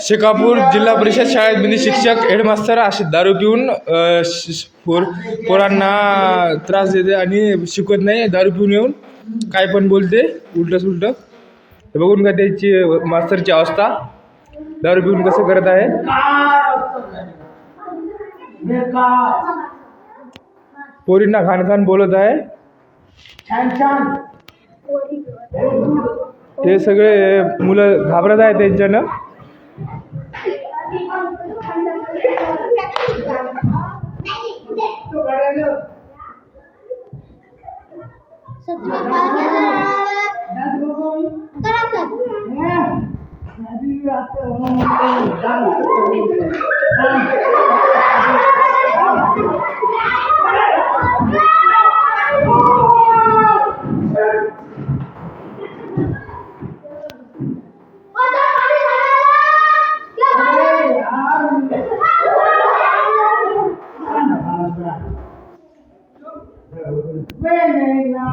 शेकापूर जिल्हा परिषद शाळेमध्ये शिक्षक हेडमास्तर असे दारू पिऊन पोर पोरांना त्रास देते आणि शिकवत नाही दारू पिऊन येऊन काय पण बोलते उलट सुलट हे बघून का त्याची मास्तरची अवस्था दारू पिऊन कसं करत आहे? पोरींना खान खान बोलत आहे. हे सगळे मुलं घाबरत आहेत त्यांच्यानं. வேலையா